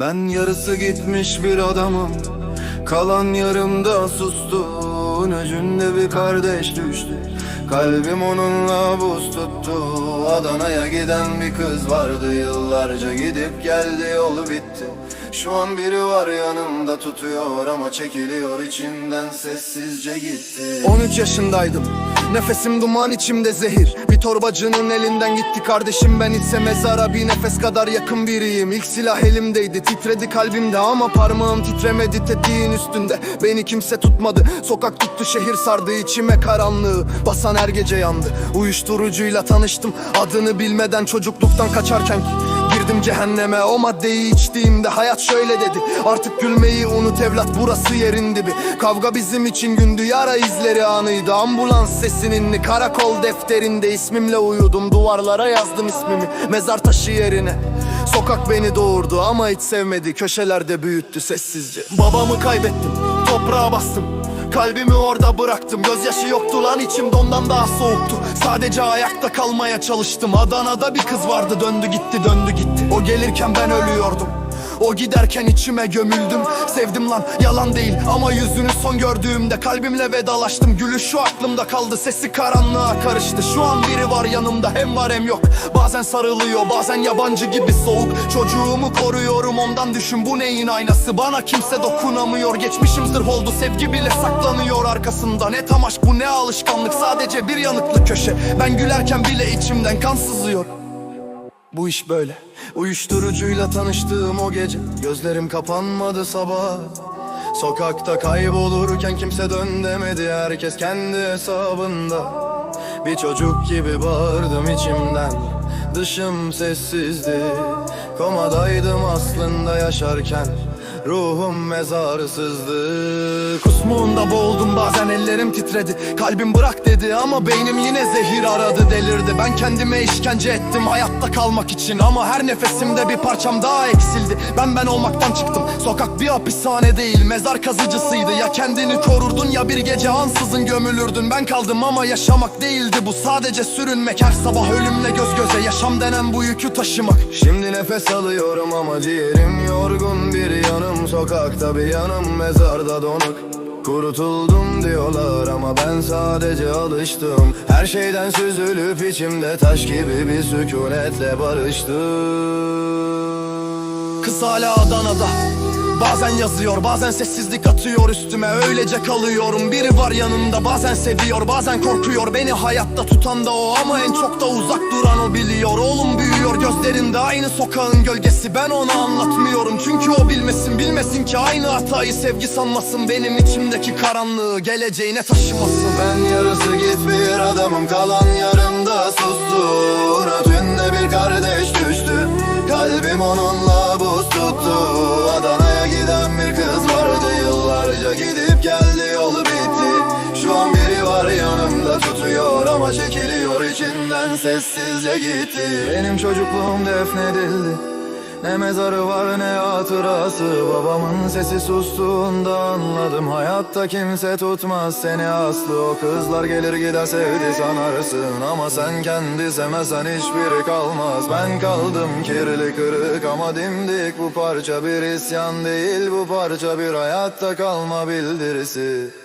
Ben yarısı gitmiş bir adamım. Kalan yarımda sustun Öcünde bir kardeş düştü. Kalbim onunla buz tuttu. Adana'ya giden bir kız vardı. Yıllarca gidip geldi yolu bitti Şu an biri var yanımda tutuyor Ama çekiliyor içimden sessizce gitti. 13 yaşındaydım. Nefesim duman içimde zehir. Bir torbacının elinden gitti kardeşim. Ben ise mezara bir nefes kadar yakın biriyim. İlk silah elimdeydi. Titredi kalbimde Ama parmağım titremedi tetiğin üstünde. Beni kimse tutmadı. Sokak tuttu şehir sardı. İçime karanlığı Basan her gece yandı. Uyuşturucuyla tanıştım. Adını bilmeden çocukluktan kaçarken Girdim cehenneme. O maddeyi içtiğimde hayat şöyle dedi. Artık gülmeyi unut evlat burası yerin dibi. Kavga bizim için gündü yara izleri anıydı. Ambulans sesinin karakol defterinde ismimle uyudum. Duvarlara yazdım ismimi mezar taşı yerine. Sokak beni doğurdu ama hiç sevmedi. Köşelerde büyüttü sessizce. Babamı kaybettim toprağa bastım Kalbimi orada bıraktım Gözyaşı yoktu lan içimde ondan daha soğuktu. Sadece ayakta kalmaya çalıştım. Adana'da bir kız vardı döndü gitti döndü gitti. O gelirken ben ölüyordum o giderken içime gömüldüm. Sevdim lan yalan değil. Ama yüzünü son gördüğümde Kalbimle vedalaştım. Gülüşü aklımda kaldı Sesi karanlığa karıştı. Şu an biri var yanımda hem var hem yok. Bazen sarılıyor bazen yabancı gibi soğuk. Çocuğumu koruyorum ondan düşün bu neyin aynası? Bana kimse dokunamıyor. Geçmişim zırh oldu Sevgi bile saklanıyor arkasında. Ne tamaş bu ne alışkanlık. Sadece bir yanıklı köşe. Ben gülerken bile içimden kan sızıyor bu iş böyle. Uyuşturucuyla tanıştığım o gece. Gözlerim kapanmadı sabah Sokakta kaybolurken kimse dön demedi Herkes kendi hesabında. Bir çocuk gibi bağırdım içimden. Dışım sessizdi. Komadaydım aslında yaşarken Ruhum mezarsızdı. Kusmuğunda boğuldum bazen ellerim titredi. Kalbim bırak dedi ama beynim yine zehir aradı delirdi. Ben kendime işkence ettim hayatta kalmak için. Ama her nefesimde bir parçam daha eksildi. Ben ben olmaktan çıktım. Sokak bir hapishane değil mezar kazıcısıydı. Ya kendini korurdun ya bir gece ansızın gömülürdün. Ben kaldım ama yaşamak değildi bu. Sadece sürünmek Her sabah ölümle göz göze yaşam denen bu yükü taşımak. Şimdi nefes alıyorum ama ciğerim yorgun bir yanım Sokakta bir yanım mezarda donuk. Kurutuldum diyorlar ama ben sadece alıştım. Her şeyden süzülüp içimde taş gibi bir sükunetle barıştım. Kız hala Adana'da Bazen yazıyor bazen sessizlik atıyor üstüme. Öylece kalıyorum. Biri var yanımda Bazen seviyor bazen korkuyor. Beni hayatta tutan da o ama en çok da uzak duran o biliyor. Oğlum büyüyor gözlerinde aynı sokağın gölgesi. Ben ona anlatmıyorum. Çünkü o bilmesin Bilmesin ki aynı hatayı sevgi sanmasın. Benim içimdeki karanlığı geleceğine taşımasın. Ben yarısı git bir adamım kalan yarımda sustun Ötünde bir kardeş düştü Ama çekiliyor içinden sessizce gitti. Benim çocukluğum defnedildi. Ne mezarı var ne hatırası. Babamın sesi sustuğunda anladım. Hayatta kimse tutmaz seni aslı. O kızlar gelir gider sevdi sanarsın. Ama sen kendi sevmezsen hiçbiri kalmaz. Ben kaldım kirli kırık ama dimdik. Bu parça bir isyan değil. Bu parça bir hayatta kalma bildirisi